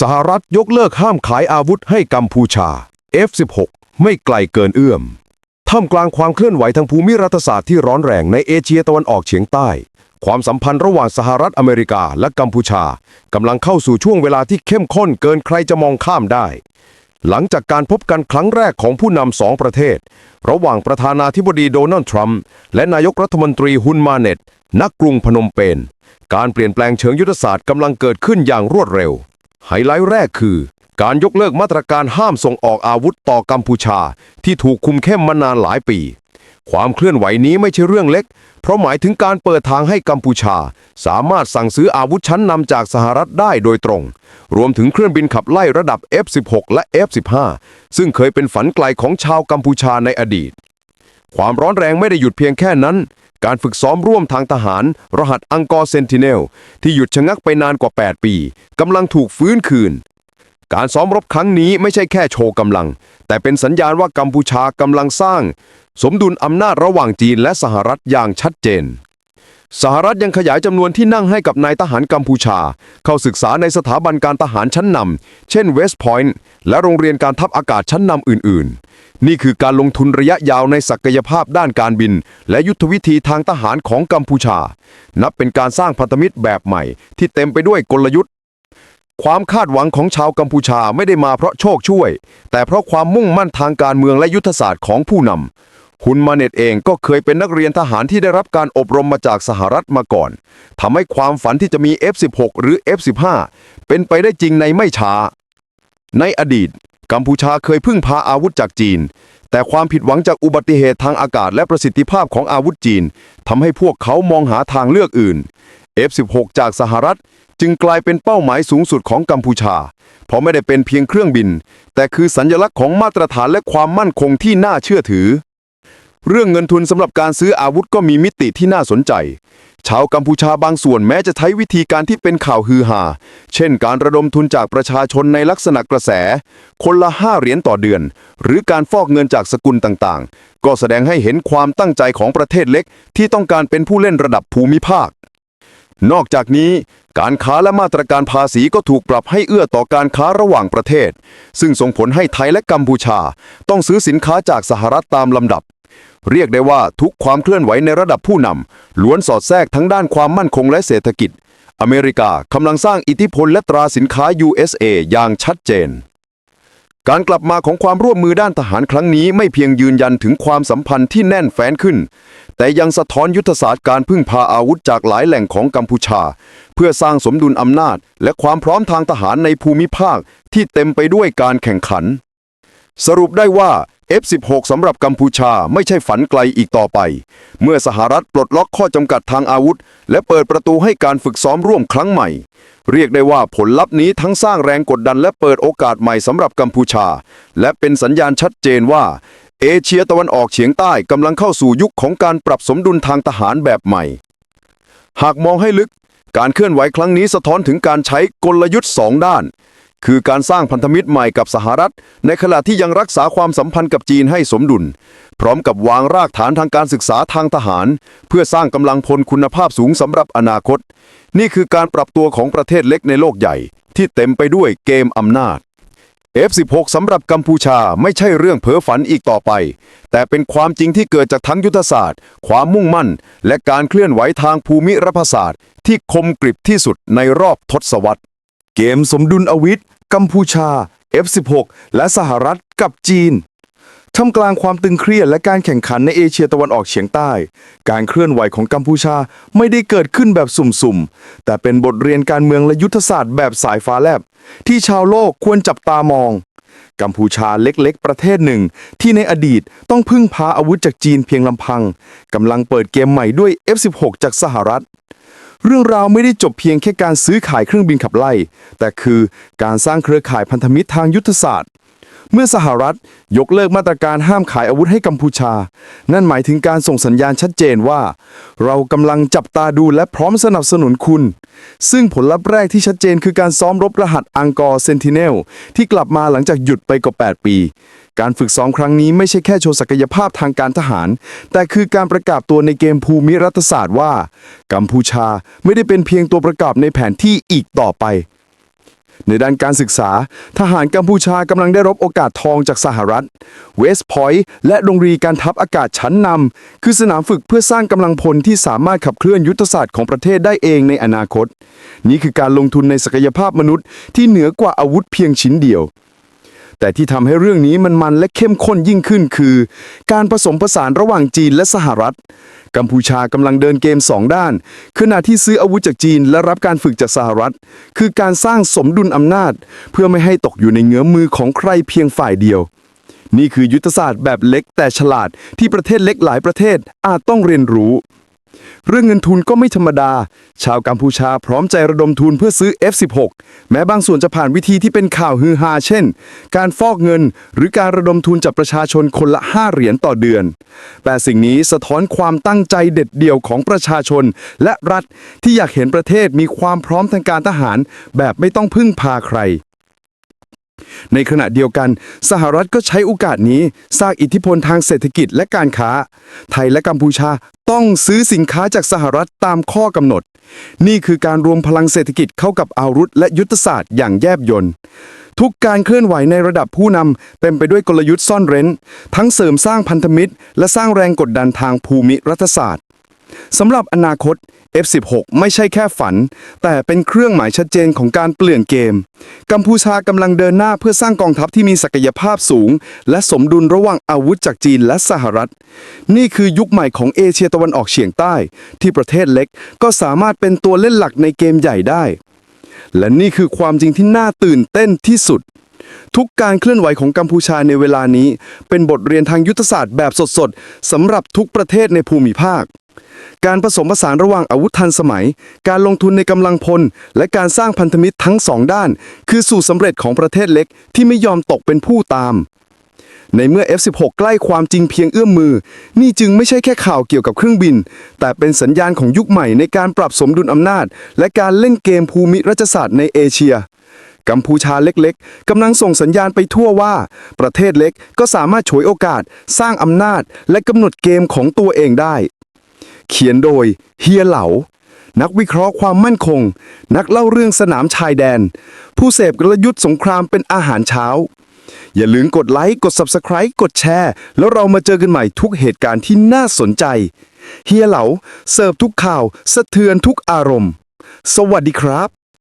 สหรัฐยกเลิกห้ามขายอาวุธให้กัมพูชา F16 ไม่ไกลเกินเอื้อม ท่ามกลางความเคลื่อนไหวทางภูมิรัฐศาสตร์ที่ร้อนแรงในเอเชียตะวันออกเฉียงใต้ ความสัมพันธ์ระหว่างสหรัฐอเมริกาและกัมพูชากำลังเข้าสู่ช่วงเวลาที่เข้มข้นเกินใครจะมองข้ามได้ หลังจากการพบกันครั้งแรกของผู้นำสองประเทศ ระหว่างประธานาธิบดีโดนัลด์ทรัมป์และนายกรัฐมนตรีฮุนมาเน็ตนักกรุงพนมเปญการเปลี่ยนแปลงเชิงยุทธศาสตร์กำลังเกิดขึ้นอย่างรวดเร็ว ไฮไลท์แรกคือ การยกเลิกมาตรการห้ามส่งออกอาวุธต่อกัมพูชา ที่ถูกคุมเข้มมานานหลายปี ความเคลื่อนไหวนี้ไม่ใช่เรื่องเล็ก เพราะหมายถึงการเปิดทางให้กัมพูชา สามารถสั่งซื้ออาวุธชั้นนำจากสหรัฐได้โดยตรง รวมถึงเครื่องบินขับไล่ระดับ F16 และ F15 ซึ่งเคยเป็นฝันไกลของชาวกัมพูชาในอดีต ความร้อนแรงไม่ได้หยุดเพียงแค่นั้น การฝึกซ้อมร่วมทางทหาร รหัสอังกอร์เซนติเนล ที่หยุดชะงักไปนานกว่า 8 ปีกำลังถูกฟื้นคืน การซ้อมรบครั้งนี้ไม่ใช่แค่โชว์กำลัง แต่เป็นสัญญาณว่ากัมพูชากำลังสร้าง สมดุลอำนาจระหว่างจีนและสหรัฐอย่างชัดเจน สหรัฐยังขยายจำนวนที่นั่งให้กับนายทหารกัมพูชา เข้าศึกษาในสถาบันการทหารชั้นนำ เช่นเวสต์พอยต์และโรงเรียนการทัพอากาศชั้นนำอื่น ๆ นี่คือการลงทุนระยะยาวในศักยภาพด้านการบิน และยุทธวิธีทางทหารของกัมพูชา นับเป็นการสร้างพันธมิตรแบบใหม่ ที่เต็มไปด้วยกลยุทธ์ ความคาดหวังของชาวกัมพูชาไม่ได้มาเพราะโชคช่วย แต่เพราะความมุ่งมั่นทางการเมืองและยุทธศาสตร์ของผู้นำ ฮุนมาเน็ตเองก็เคยเป็นนักเรียนทหารที่ได้รับการอบรมมาจากสหรัฐมาก่อนทำให้ความฝันที่จะมี F16 หรือ F15 เป็นไปได้จริงในไม่ช้า ในอดีต กัมพูชาเคยพึ่งพาอาวุธจากจีน แต่ความผิดหวังจากอุบัติเหตุทางอากาศและประสิทธิภาพของอาวุธจีนทำให้พวกเขามองหาทางเลือกอื่น F16 จากสหรัฐจึงกลายเป็นเป้าหมายสูงสุดของกัมพูชา เพราะไม่ได้เป็นเพียงเครื่องบิน แต่คือสัญลักษณ์ของมาตรฐานและความมั่นคงที่น่าเชื่อถือ เรื่องเงินทุนสำหรับการซื้ออาวุธก็มีมิติที่น่าสนใจ ชาวกัมพูชาบางส่วนแม้จะใช้วิธีการที่เป็นข่าวฮือฮา เช่นการระดมทุนจากประชาชนในลักษณะกระแส คนละห้าเหรียญต่อเดือน หรือการฟอกเงินจากสกุลต่างๆ ก็แสดงให้เห็นความตั้งใจของประเทศเล็ก ที่ต้องการเป็นผู้เล่นระดับภูมิภาคนอกจากนี้ การค้าและมาตรการภาษีก็ถูกปรับให้เอื้อต่อการค้าระหว่างประเทศ ซึ่งส่งผลให้ไทยและกัมพูชา ต้องซื้อสินค้าจากสหรัฐตามลำดับ เรียกได้ว่าทุกความเคลื่อนไหวในระดับผู้นำล้วนสอดแทรกทั้งด้านความมั่นคงและเศรษฐกิจ อเมริกากำลังสร้างอิทธิพลและตราสินค้า USA อย่างชัดเจน การกลับมาของความร่วมมือด้านทหารครั้งนี้ไม่เพียงยืนยันถึงความสัมพันธ์ที่แน่นแฟ้นขึ้น แต่ยังสะท้อนยุทธศาสตร์การพึ่งพาอาวุธจากหลายแหล่งของกัมพูชา เพื่อสร้างสมดุลอำนาจ และความพร้อมทางทหารในภูมิภาคที่เต็มไปด้วยการแข่งขัน สรุปได้ว่า F16 สำหรับกัมพูชาไม่ใช่ฝันไกลอีกต่อไป เมื่อสหรัฐปลดล็อกข้อจำกัดทางอาวุธ และเปิดประตูให้การฝึกซ้อมร่วมครั้งใหม่ เรียกได้ว่าผลลัพธ์นี้ทั้งสร้างแรงกดดันและเปิดโอกาสใหม่สำหรับกัมพูชา และเป็นสัญญาณชัดเจนว่า เอเชียตะวันออกเฉียงใต้กำลังเข้าสู่ยุคของการปรับสมดุลทางทหารแบบใหม่ หากมองให้ลึก การเคลื่อนไหวครั้งนี้สะท้อนถึงการใช้กลยุทธ์สองด้าน คือการสร้างพันธมิตรใหม่กับสหรัฐ ในขณะที่ยังรักษาความสัมพันธ์กับจีนให้สมดุล พร้อมกับวางรากฐานทางการศึกษาทางทหาร เพื่อสร้างกำลังพลคุณภาพสูงสำหรับอนาคต นี่คือการปรับตัวของประเทศเล็กในโลกใหญ่ ที่เต็มไปด้วยเกมอำนาจ F16 สำหรับกัมพูชาไม่ใช่เรื่องเพ้อฝันอีกต่อไป แต่เป็นความจริงที่เกิดจากทั้งยุทธศาสตร์ ความมุ่งมั่น และการเคลื่อนไหวทางภูมิรัฐศาสตร์ ที่คมกริบที่สุดในรอบทศวรรษ เกมสมดุลอวิธกัมพูชา F16 และสหรัฐกับจีนท่ามกลางความตึงเครียดและการแข่งขันในเอเชียตะวันออกเฉียงใต้ การเคลื่อนไหวของกัมพูชาไม่ได้เกิดขึ้นแบบสุ่มๆ แต่เป็นบทเรียนการเมืองและยุทธศาสตร์แบบสายฟ้าแลบ ที่ชาวโลกควรจับตามอง กัมพูชาเล็กๆ ประเทศหนึ่ง ที่ในอดีตต้องพึ่งพาอาวุธจากจีนเพียงลำพัง กำลังเปิดเกมใหม่ด้วย F16 จากสหรัฐ เรื่องราวไม่ได้จบเพียงแค่การซื้อขายเครื่องบินขับไล่ แต่คือการสร้างเครือข่ายพันธมิตรทางยุทธศาสตร์ เมื่อสหรัฐยกเลิกมาตรการห้ามขายอาวุธให้กัมพูชา นั่นหมายถึงการส่งสัญญาณชัดเจนว่า เรากำลังจับตาดูและพร้อมสนับสนุนคุณ ซึ่งผลลัพธ์แรกที่ชัดเจนคือการซ้อมรบรหัสอังกอร์เซนติเนลที่กลับมาหลังจากหยุดไปกว่า 8 ปี การฝึกซ้อมครั้งนี้ไม่ใช่แค่โชว์ศักยภาพทางการทหาร แต่คือการประกาศตัวในเกมภูมิรัฐศาสตร์ว่า กัมพูชาไม่ได้เป็นเพียงตัวประกอบในแผนที่อีกต่อไป ในด้านการศึกษา ทหารกัมพูชากำลังได้รับโอกาสทองจากสหรัฐ เวสต์พอยต์และโรงเรียนการทัพอากาศชั้นนำคือสนามฝึกเพื่อสร้างกำลังพลที่สามารถขับเคลื่อนยุทธศาสตร์ของประเทศได้เองในอนาคต นี่คือการลงทุนในศักยภาพมนุษย์ที่เหนือกว่าอาวุธเพียงชิ้นเดียว แต่ที่ทำให้เรื่องนี้มันมันและเข้มข้นยิ่งขึ้นคือ การผสมผสานระหว่างจีนและสหรัฐ กัมพูชากำลังเดินเกมสองด้าน ขณะที่ซื้ออาวุธจากจีนและรับการฝึกจากสหรัฐ คือการสร้างสมดุลอำนาจ เพื่อไม่ให้ตกอยู่ในเงื้อมมือของใครเพียงฝ่ายเดียว นี่คือยุทธศาสตร์แบบเล็กแต่ฉลาดที่ประเทศเล็กหลายประเทศอาจต้องเรียนรู้ เรื่องเงินทุนก็ไม่ธรรมดา ชาวกัมพูชาพร้อมใจระดมทุนเพื่อซื้อ F16 แม้บางส่วนจะผ่านวิธีที่เป็นข่าวฮือฮาเช่น การฟอกเงิน หรือการระดมทุนจากประชาชนคนละ 5 เหรียญต่อเดือน แต่สิ่งนี้สะท้อนความตั้งใจเด็ดเดี่ยวของประชาชน และรัฐที่อยากเห็นประเทศมีความพร้อมทางการทหาร แบบไม่ต้องพึ่งพาใคร ในขณะเดียวกัน สหรัฐก็ใช้โอกาสนี้สร้างอิทธิพลทางเศรษฐกิจและการค้า ไทยและกัมพูชาต้องซื้อสินค้าจากสหรัฐตามข้อกำหนด นี่คือการรวมพลังเศรษฐกิจเข้ากับอาวุธและยุทธศาสตร์อย่างแยบยลทุกการเคลื่อนไหวในระดับผู้นำเต็มไปด้วยกลยุทธ์ซ่อนเร้น ทั้งเสริมสร้างพันธมิตร และสร้างแรงกดดันทางภูมิรัฐศาสตร์ สำหรับอนาคต F16 ไม่ใช่แค่ฝัน แต่เป็นเครื่องหมายชัดเจนของการเปลี่ยนเกม กัมพูชากำลังเดินหน้าเพื่อสร้างกองทัพที่มีศักยภาพสูง และสมดุลระหว่างอาวุธจากจีนและสหรัฐ นี่คือยุคใหม่ของเอเชียตะวันออกเฉียงใต้ ที่ประเทศเล็กก็สามารถเป็นตัวเล่นหลักในเกมใหญ่ได้ และนี่คือความจริงที่น่าตื่นเต้นที่สุดทุกการเคลื่อนไหวของกัมพูชาในเวลานี้ เป็นบทเรียนทางยุทธศาสตร์แบบสดๆสำหรับทุกประเทศในภูมิภาค การผสมผสานระหว่างอาวุธทันสมัย การลงทุนในกำลังพล และการสร้างพันธมิตรทั้งสองด้าน คือสูตรสำเร็จของประเทศเล็กที่ไม่ยอมตกเป็นผู้ตาม ในเมื่อ F16 ใกล้ความจริงเพียงเอื้อมมือ นี่จึงไม่ใช่แค่ข่าวเกี่ยวกับเครื่องบิน แต่เป็นสัญญาณของยุคใหม่ในการปรับสมดุลอำนาจ และการเล่นเกมภูมิรัฐศาสตร์ในเอเชียกัมพูชาเล็กๆ กำลังส่งสัญญาณไปทั่วว่า ประเทศเล็กก็สามารถฉวยโอกาส สร้างอำนาจ และกำหนดเกมของตัวเองได้ เขียนโดยเฮียเหลา นักวิเคราะห์ความมั่นคง นักเล่าเรื่องสนามชายแดน ผู้เสพกลยุทธ์สงครามเป็นอาหารเช้า อย่าลืมกดไลค์ กด Subscribe กดแชร์ แล้วเรามาเจอกันใหม่ทุกเหตุการณ์ที่น่าสนใจ เฮียเหลา เสิร์ฟทุกข่าว สะเทือนทุกอารมณ์ สวัสดีครับ